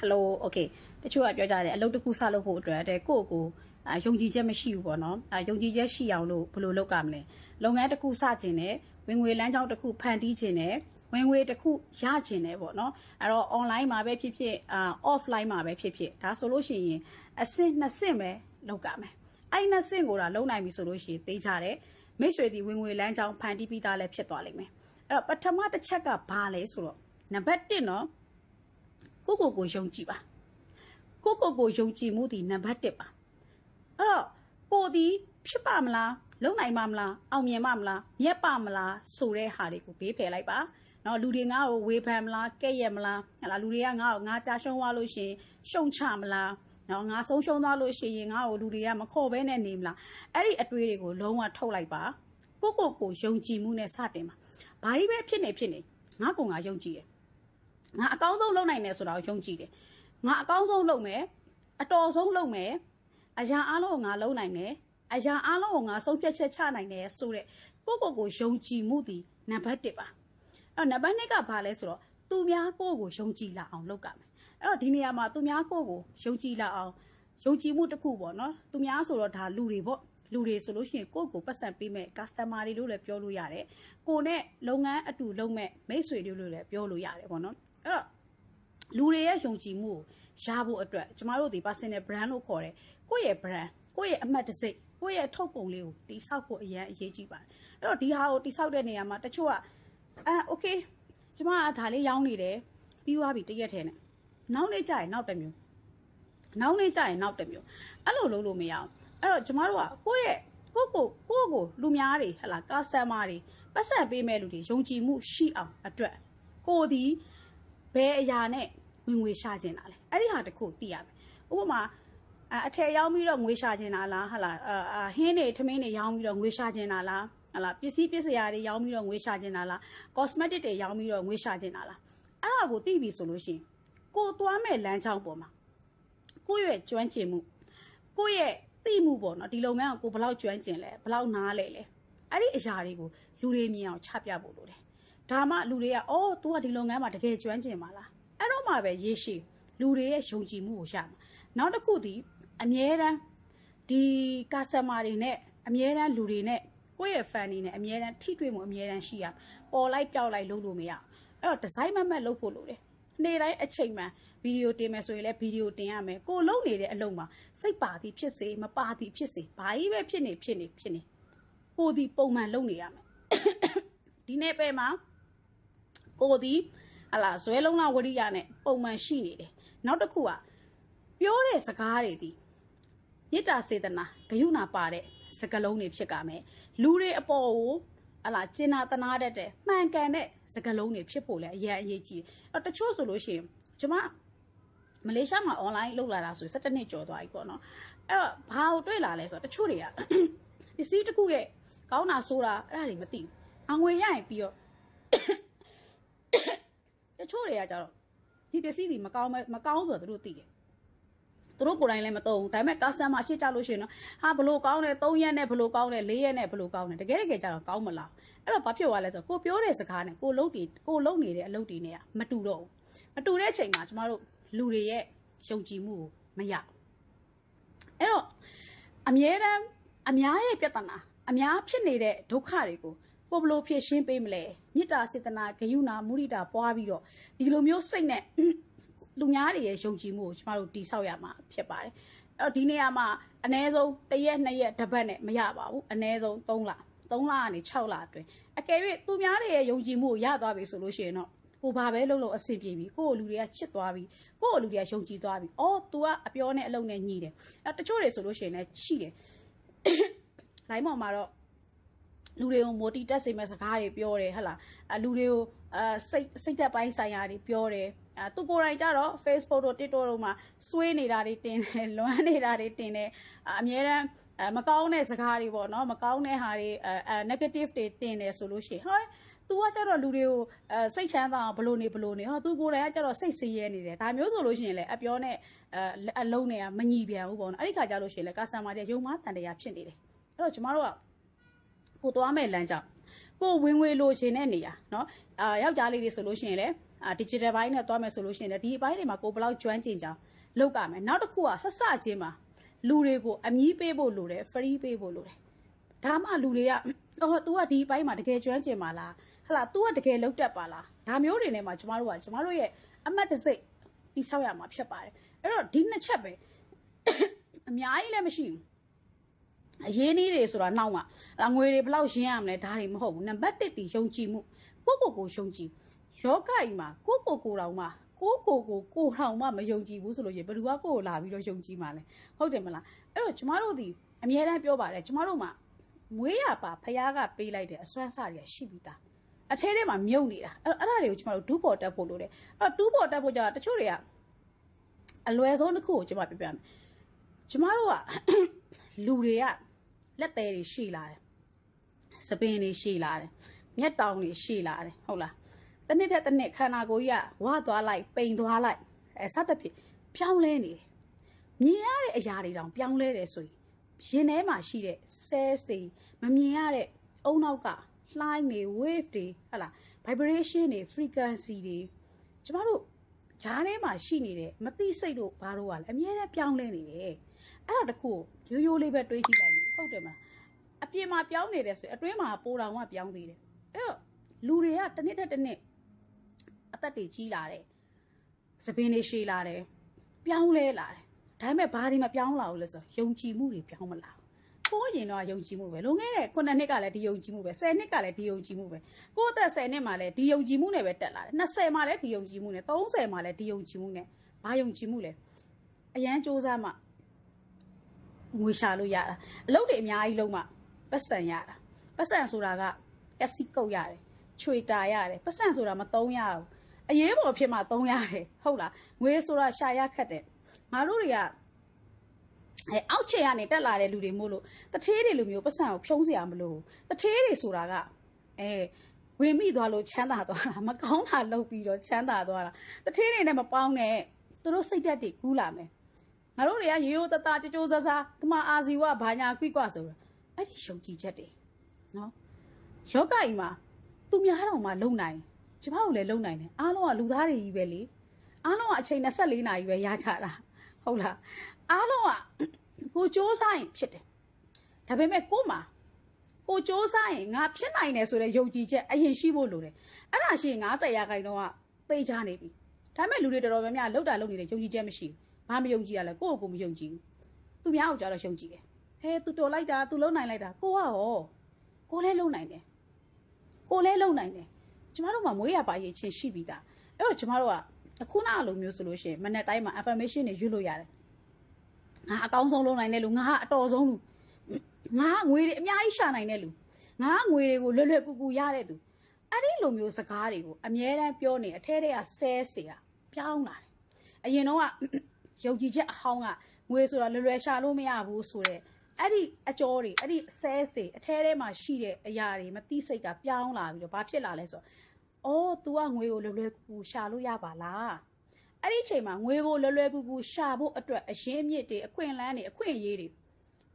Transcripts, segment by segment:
hello okay တချို့ကပြောကြတယ်အလုပ်တစ်ခုစလုပ်ဖို့အတွက်တဲ့ကိုယ့်ကိုယ်အာယုံကြည်ချက်မရှိဘူးပေါ့နော်အာယုံကြည်ချက်ရှိအောင်လို့ဘယ်လိုလုပ်ကြမလဲလုပ်ငန်းတစ်ခုစကျင်တယ်ဝင်ငွေလမ်းကြောင်းတစ်ခုဖန်တီးခြင်းတယ်ဝင်ငွေတစ်ခုရကျင်တယ်ပေါ့နော်အဲ့တော့ online မှာပဲဖြစ်ဖြစ်အာ offline မှာပဲဖြစ်ဖြစ်ဒါဆိုလို့ရှိရင်အဆင့်နှစ်ဆင့်ပဲလုပ်ကြမယ်အဲ့နှစ်ဆင့်ကိုတော့လုံနိုင်ပြီဆိုလို့ရှိရင်သိကြတယ်မိတ်ဆွေဒီဝင်ငွေလမ်းကြောင်းဖန်တီးပြီးသားလည်းဖြစ်သွားလိမ့်မယ်အဲ့တော့ပထမတစ်ချက်ကဘာလဲဆိုတော့နံပါတ်1နော် ကိုကိုကိုယုံကြည်ပါကိုကိုကိုယုံကြည်မှုဒီနံပါတ်1ပါအဲ့တော့ကိုဒီဖြစ်ပါမလားလုံနိုင်ပါမလားအောင်မြင်ပါမလားမြက်ပါမလားဆိုတဲ့ဟာတွေကိုဘေးဖယ်လိုက်ပါနော်လူတွေငါ့ကိုဝေဖန်မလားကဲ့ရဲ့မလားဟလာလူတွေကငါ့ကိုငါကြာရှုံးသွားလို့ရှရင်ရှုံချမလားနော်ငါဆုံးရှုံးသွားလို့ရှိရင်ငါ့ကိုလူတွေကမခေါ်ဘဲနဲ့နေမလားအဲ့ဒီအတွေးတွေကိုလုံးဝထုတ်လိုက်ပါကိုကိုကိုယုံကြည်မှုနဲ့စတင်ပါဘာကြီးပဲဖြစ်နေဖြစ်နေငါကငါယုံကြည်တယ် ငါအကောင်းဆုံးလုပ်နိုင်တယ်ဆိုတာကိုယုံကြည်တယ်ငါအကောင်းဆုံးလုပ်မယ်အတော်ဆုံးလုပ်မယ်အရာအလုံးကိုငါလုပ်နိုင်တယ်အရာအလုံးကိုငါဆုံးဖြတ်ချက်ချနိုင်တယ်ဆိုတဲ့ကိုကိုကိုယုံကြည်မှုဒီနံပါတ်1ပါအဲ့တော့နံပါတ်2ကဘာလဲဆိုတော့သူများကိုကိုယုံကြည်လာအောင်လုပ်ကြမယ်အဲ့တော့ဒီနေရာမှာသူများကိုကိုယုံကြည်လာအောင်ယုံကြည်မှုတစ်ခုပေါ့နော်သူများဆိုတော့ဒါလူတွေပေါ့လူတွေဆိုလို့ရှိရင်ကိုယ့်ကိုပတ်စံပေးမဲ့ customer တွေလို့လည်းပြောလို့ရတယ်ကိုနဲ့လုပ်ငန်းအတူလုပ်မဲ့မိတ်ဆွေတွေလို့လည်းပြောလို့ရတယ်ပေါ့နော် အဲ့တော့လူတွေရဲ့ယုံကြည်မှုကိုရဖို့အတွက်ကျမတို့ဒီ personal brand လို့ခေါ်တယ်ကိုယ့်ရဲ့ brand ကိုယ့်ရဲ့အမှတ်တစိတ်ကိုယ့်ရဲ့ထုတ်ကုန်လေးကိုတိဆောက်ဖို့အရင်အရေးကြီးပါတယ်အဲ့တော့ဒီဟာကိုတိဆောက်တဲ့နေရာမှာတချို့ကအာ okay ကျမကဒါလေးရောင်းနေတယ်ပြီးသွားပြီတရက်ထဲနဲ့နောက်နေ့ကျရင်နောက်တစ်မျိုးနောက်နေ့ကျရင်နောက်တစ်မျိုးအဲ့လိုလုပ်လို့မရအောင်အဲ့တော့ကျမတို့ကကိုယ့်ရဲ့ကိုယ့်ကိုကိုယ့်ကိုလူများတွေဟလာကာစတမာတွေပတ်စံပေးမဲ့လူတွေယုံကြည်မှုရှိအောင်အတွက်ကိုဒီဘ ယ်အရာနဲ့ဝင်ငွေရှာကျင်တာလဲအဲ့ဒီဟာတခုသိရမယ်ဥပမာအအထည်ရောင်းပြီးတော့ငွေရှာကျင်တာလားဟလာအာဟင်းတွေထမင်းတွေရောင်းပြီးတော့ငွေရှာကျင်တာလားဟလာပစ္စည်းပစ္စယတွေရောင်းပြီးတော့ငွေရှာကျင်တာလား cosmetic တွေရောင်းပြီးတော့ငွေရှာကျင်တာလားအဲ့ဒါကိုသိပြီဆိုလို့ရှိရင်ကိုသွားမဲ့လမ်းကြောင်းပေါ်မှာကိုယ့်ရဲ့ကျွမ်းကျင်မှုကိုယ့်ရဲ့သိမှုပေါ့နော်ဒီလုပ်ငန်းကိုကိုဘယ်လောက်ကျွမ်းကျင်လဲဘယ်လောက်နားလဲလဲအဲ့ဒီအရာတွေကိုလူတွေမြင်အောင်ချပြဖို့လိုတယ် ဒါမှလူတွေကအော် तू ကဒီလုပ်ငန်းမှာတကယ်ကျွမ်းကျင်ပါလားအဲ့တော့မှပဲရေရှည်လူတွေရဲ့ယုံကြည်မှုကိုရမှာနောက်တစ်ခုဒီအမြဲတမ်းဒီ customer တွေနဲ့အမြဲတမ်းလူတွေနဲ့ကိုယ့်ရဲ့ fan တွေနဲ့အမြဲတမ်းထိတွေ့မှုအမြဲတမ်းရှိရပေါ်လိုက်ပြောက်လိုက်လုပ်လို့မရအဲ့တော့ design မမတ်လုပ်ဖို့လိုတယ်နေ့တိုင်းအချိန်မှဗီဒီယိုတင်မယ်ဆိုရင်လည်းဗီဒီယိုတင်ရမယ်ကိုလုံးနေတဲ့အလုပ်မှာစိတ်ပါသည်ဖြစ်စေမပါသည်ဖြစ်စေဘာကြီးပဲဖြစ်နေဖြစ်နေဖြစ်နေကိုဒီပုံမှန်လုပ်နေရမယ်ဒီနေ့ပဲမှာ ကိုဒီဟလာဇွဲလုံးလာဝရိယနဲ့ပုံမှန်ရှိနေတယ်နောက်တစ်ခုကပြောတဲ့စကားတွေဒီမေတ္တာစေတနာဂယုဏပါတဲ့စကားလုံးတွေဖြစ်ကြမယ်လူတွေအပေါ်ကိုဟလာကျင်နာတနာတတ်တဲ့မှန်ကန်တဲ့စကားလုံးတွေဖြစ်ဖို့လည်းအရင်အရေးကြီးအဲ့တချို့ဆိုလို့ရှိရင်ကျမမလေးရှားမှာ online လုပ်လာတာဆို17နှစ်ကျော်သွားပြီပေါ့နော်အဲ့တော့ဘာကိုတွေ့လာလဲဆိုတော့တချို့တွေကပစ္စည်းတစ်ခုရဲ့ကောင်းတာဆိုတာအဲ့ဒါတွေမသိဘူးအငွေရရင်ပြီးတော့တ ချို့တွေကကြတော့ဒီပစ္စည်းတွေမကောင်းမကောင်းဆိုတော့သူတို့သိတယ်သူတို့ကိုယ်တိုင်လည်းမတုံဘူးဒါပေမဲ့ customer ရှစ်ကြလို့ရှိရင်တော့ဟာဘလို့ကောင်းတယ်3ရက်နဲ့ဘလို့ကောင်းတယ်4ရက်နဲ့ဘလို့ကောင်းတယ်တကယ်တကယ်ကြတော့ကောင်းမလားအဲ့တော့ဘာဖြစ်သွားလဲဆိုတော့ကိုပြောတဲ့စကားနဲ့ကိုလုံးတီကိုလုံးနေတဲ့အလုပ်တွေနဲ့ကမတူတော့ဘူးမတူတဲ့အချိန်မှာကျမတို့လူတွေရဲ့ယုံကြည်မှုကိုမရဘူးအဲ့တော့အမြဲတမ်းအများရဲ့ပြဿနာအများဖြစ်နေတဲ့ဒုက္ခတွေကို ကိုဘလို့ဖြည့်ရှင်းပေးမလဲမေတ္တာစေတနာဂယုဏမုဒိတာပွားပြီးတော့ဒီလိုမျိုးစိတ်နဲ့လူများတွေရဲ့ယုံကြည်မှုကိုကျမတို့တိဆောက်ရမှာဖြစ်ပါတယ်အဲ့တော့ဒီနေရာမှာအ ਨੇ ဆုံးတစ်ရက်နှစ်ရက်တစ်ပတ်နဲ့မရပါဘူးအ ਨੇ ဆုံး3လ3လကနေ6လအတွင်းအကယ်၍သူများတွေရဲ့ယုံကြည်မှုကိုရသွားပြီဆိုလို့ရှိရင်တော့ကိုဘာပဲလုပ်လို့အဆင်ပြေပြီကို့ကိုလူတွေကချစ်သွားပြီကို့ကိုလူတွေကယုံကြည်သွားပြီအော် तू ကအပြောနဲ့အလုံးနဲ့ညီတယ်အဲတချို့တွေဆိုလို့ရှိရင်လည်းချိတယ်လိုင်းပေါ်မှာတော့ လူတွေကိုမိုတီတက်စေမဲ့စကားတွေပြောတယ်ဟဟလားအလူတွေကိုအစိတ်စိတ်သက်ပိုင်းဆိုင်ရာတွေပြောတယ်အဲသူကိုယ်တိုင်ကြတော့ Facebook တို့ TikTok တို့မှာစွေးနေတာတွေတင်တယ်လွမ်းနေတာတွေတင်တယ်အများတန်းအဲမကောင်းတဲ့စကားတွေပေါ့နော်မကောင်းတဲ့ဟာတွေအဲ negative တွေတင်တယ်ဆိုလို့ရှိရင်ဟော तू ကကြတော့လူတွေကိုအဲစိတ်ချမ်းသာအောင်ဘလို့နေဘလို့နေဟော तू ကိုယ်တိုင်ကကြတော့စိတ်ဆင်းရဲနေတယ်ဒါမျိုးဆိုလို့ရှိရင်လည်းအပြောနဲ့အဲအလုံးနဲ့ကမညီပြန်ဘူးပေါ့နော်အဲ့ဒီခါကြလို့ရှိရင်လည်း customer တွေယုံမတန်တရားဖြစ်နေတယ်အဲ့တော့ကျမတို့က ကိုသွားမဲ့လမ်းကြောင်းကိုဝင်ငွေလိုချင်တဲ့နေရာเนาะအာယောက်ျားလေးတွေဆိုလို့ရှိရင်လည်း အာ digital ဘိုင်းနဲ့သွားမယ်ဆိုလို့ရှိရင်လည်းဒီအပိုင်းတွေမှာကိုယ်ဘယ်လောက်ကျွမ်းကျင်ကြအောင်လုပ်ကြမယ်နောက်တစ်ခုကဆက်စချင်းမှာလူတွေကိုအမီးပေးဖို့လိုတယ် free ပေးဖို့လိုတယ်ဒါမှလူတွေကအော် तू ကဒီအပိုင်းမှာတကယ်ကျွမ်းကျင်ပါလားဟလာ तू ကတကယ်လုပ်တတ်ပါလားဒါမျိုးတွေနဲ့မှကျမတို့ကကျမတို့ရဲ့အမတ်တစိတ်တိဆောက်ရမှာဖြစ်ပါတယ်အဲ့တော့ဒီနှစ်ချက်ပဲ အများကြီးလည်းမရှိဘူး အရေးနည်းတွေဆိုတာနောက်မှာအငွေတွေဘယ်လောက်ရင်းရမလဲဒါတွေမဟုတ်ဘူးနံပါတ်1တည်ယုံကြည်မှုကိုယ့်ကိုယ်ကိုယုံကြည်လောကကြီးမှာကိုယ့်ကိုယ်ကိုယ်တော်မှကိုယ့်ကိုယ်ကိုကိုယ်ထောင်မှမယုံကြည်ဘူးဆိုလို့ရင်ဘယ်သူကကိုယ့်ကိုလာပြီးတော့ယုံကြည်မှာလဲဟုတ်တယ်မလားအဲ့တော့ကျမတို့ဒီအမြဲတမ်းပြောပါတယ်ကျမတို့မှာမွေးရပါဖះကပေးလိုက်တဲ့အစွမ်းစားတွေရှိပြီးသားအထဲထဲမှာမြုပ်နေတာအဲ့တော့အဲ့ဒါတွေကိုကျမတို့ဒူးပေါ်တက်ဖို့လိုတယ်အဲ့တော့ဒူးပေါ်တက်ဖို့ကြာတချို့တွေကအလွယ်ဆုံးတစ်ခုကိုကျမပြပြမယ်ကျမတို့ကလူတွေက လက်သေးတွေရှိလာတယ်စပင်းတွေရှိလာတယ်မျက်တောင်တွေရှိလာတယ်ဟုတ်လားတစ်နှစ်တစ်နှစ်ခန္ဓာကိုယ်ကြီးကဝါသွားလိုက်ပိန်သွားလိုက်အဲစသဖြင့်ပြောင်းလဲနေတယ်မြင်ရတဲ့အရာတွေတောင်ပြောင်းလဲတယ်ဆိုရင်ရင်ထဲမှာရှိတဲ့ cells တွေမမြင်ရတဲ့အုံနောက်ကလှိုင်းတွေ wave တွေဟုတ်လား vibration တွေ frequency တွေကျမတို့ဂျားထဲမှာရှိနေတဲ့မသိစိတ်တို့ဘာတို့ကလည်းအများနဲ့ပြောင်းလဲနေတယ်အဲ့ဒါတခုကိုရိုးရိုးလေးပဲတွေးကြည့်လိုက်လို့ ဟုတ်တယ်မလားအပြင်မှာပြောင်းနေတယ်ဆိုရင်အတွင်းမှာပိုတောင်မှပြောင်းသေးတယ်အဲ့တော့လူတွေကတစ်နှစ်တစ်နှစ်အသက်တွေကြီးလာတယ်သပင်းတွေရှည်လာတယ်ပြောင်းလဲလာတယ်ဒါပေမဲ့ဘာတွေမပြောင်းလာဘူးလဲဆိုတော့ယုံကြည်မှုတွေပြောင်းမလာဘူးကိုယ်ရင်တော့ယုံကြည်မှုပဲလုံခဲ့တဲ့9နှစ်ကလည်းဒီယုံကြည်မှုပဲ10နှစ်ကလည်းဒီယုံကြည်မှုပဲကိုယ့်အသက်10နှစ်မှလည်းဒီယုံကြည်မှုနဲ့ပဲတက်လာတယ်20မှလည်းဒီယုံကြည်မှုနဲ့30မှလည်းဒီယုံကြည်မှုနဲ့ဘာယုံကြည်မှုလဲအရန်စ조사မှ ငွေရှာလို့ရတာအလုပ်တွေအများကြီးလုံးမှပတ်စံရတာပတ်စံဆိုတာကကက်စီကုတ်ရတယ်ချွေတာရတယ်ပတ်စံဆိုတာမသုံးရဘူးအရေးပေါ်ဖြစ်မှသုံးရတယ်ဟုတ်လားငွေဆိုတာရှာရခက်တယ်ငါတို့တွေကအဲအောက်ခြေကနေတက်လာတဲ့လူတွေမို့လို့တထေးတွေလိုမျိုးပတ်စံကိုဖြုံးစရာမလိုဘူးတထေးတွေဆိုတာကအဲဝင်မိသွားလို့ချမ်းသာသွားတာမကောင်းတာလုပ်ပြီးတော့ချမ်းသာသွားတာတထေးတွေနဲ့မပေါင်းနဲ့သူတို့စိတ်ဓာတ်တွေကူးလာမယ် ငါတို့တွေကရိုးရိုးတသားကြိုးကြိုးဆဆကမအာဇီဝဘာညာကွိကွဆိုတော့အဲ့ဒီရှုံကြည်ချက်တွေနော်လောကကြီးမှာသူများတော်မှလုံနိုင်ကျမတို့လည်းလုံနိုင်တယ်အားလုံးကလူသားတွေကြီးပဲလေအားလုံးကအချိန်24နာရီပဲရချတာဟုတ်လားအားလုံးက ကိုစ조사ရင်ဖြစ်တယ်ဒါပေမဲ့ကို့မှာကိုစ조사ရင်ငါဖြစ်နိုင်တယ်ဆိုတဲ့ယုံကြည်ချက်အရင်ရှိဖို့လိုတယ်အဲ့ဒါရှိရင်90ရာခိုင်နှုန်းကသိချနေပြီဒါပေမဲ့လူတွေတော်တော်များများလောက်တာလောက်နေတဲ့ယုံကြည်ချက်မရှိဘူး ဘာမယုံကြည်ရလဲကိုယ့်ကိုယ်ကိုမယုံကြည်ဘူးသူများကိုကြတော့ယုံကြည်တယ်ဟဲသူတော်လိုက်တာသူလုံနိုင်လိုက်တာကိုကရောကိုလည်းလုံနိုင်တယ်ကိုလည်းလုံနိုင်တယ်ကျမတို့မှာမွေးရပါရေးချင်းရှိပြီးသားအဲ့တော့ကျမတို့ကအခုနအလိုမျိုးဆိုလို့ရှိရင်မနေ့တိုင်းမှာ affirmation တွေယူလို့ရတယ်ငါအကောင်းဆုံးလုပ်နိုင်တဲ့လူငါကအတော်ဆုံးလူငါကငွေတွေအများကြီးရှာနိုင်တဲ့လူငါကငွေတွေကိုလွယ်လွယ်ကူကူရတဲ့သူအဲ့ဒီလိုမျိုးစကားတွေကိုအမြဲတမ်းပြောနေအထဲထဲကဆဲစရာပြောင်းလာတယ်အရင်တော့က ယုံကြည်ချက်အဟောင်းကငွေဆိုတာလွယ်လွယ်ရှာလို့မရဘူးဆိုတော့အဲ့ဒီအကျော်တွေအဲ့ဒီဆဲစတွေအထဲထဲမှာရှိတဲ့အရာတွေမသိစိတ်ကပြောင်းလာပြီးတော့ဘာဖြစ်လာလဲဆိုတော့အော် तू ကငွေကိုလွယ်လွယ်ကူကူရှာလို့ရပါလားအဲ့ဒီအချိန်မှာငွေကိုလွယ်လွယ်ကူကူရှာဖို့အတွက်အရင်းအမြစ်တွေအခွင့်အလန်းတွေအခွင့်အရေးတွေ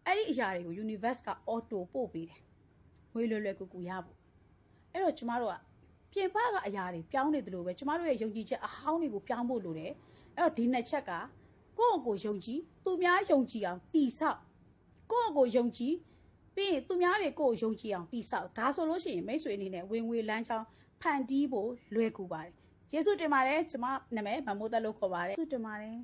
အဲ့ဒီအရာတွေကို universe က auto ပို့ပေးတယ်ငွေလွယ်လွယ်ကူကူရဖို့အဲ့တော့ကျမတို့ကပြင်ပကအရာတွေပြောင်းနေတယ်လို့ပဲကျမတို့ရဲ့ယုံကြည်ချက်အဟောင်းတွေကိုပြောင်းဖို့လိုတယ်အဲ့တော့ဒီနှစ်ချက်က ကိုယ့်ကိုယ်ယုံကြည်သူများယုံကြည်အောင်တီဆောက်ကိုယ့်ကိုယ်ယုံကြည်ပြီးရင်သူများတွေကိုယ့်ကိုယုံကြည်အောင်တီဆောက်ဒါဆိုလို့ရှိရင်မိတ်ဆွေအနေနဲ့ဝင်ငွေလမ်းချောင်းဖန်တီးဖို့လွယ်ကူပါတယ်ကျေးဇူးတင်ပါတယ်ကျမနာမည်မမိုးသက်လို့ခေါ်ပါတယ်ကျေးဇူးတင်ပါတယ်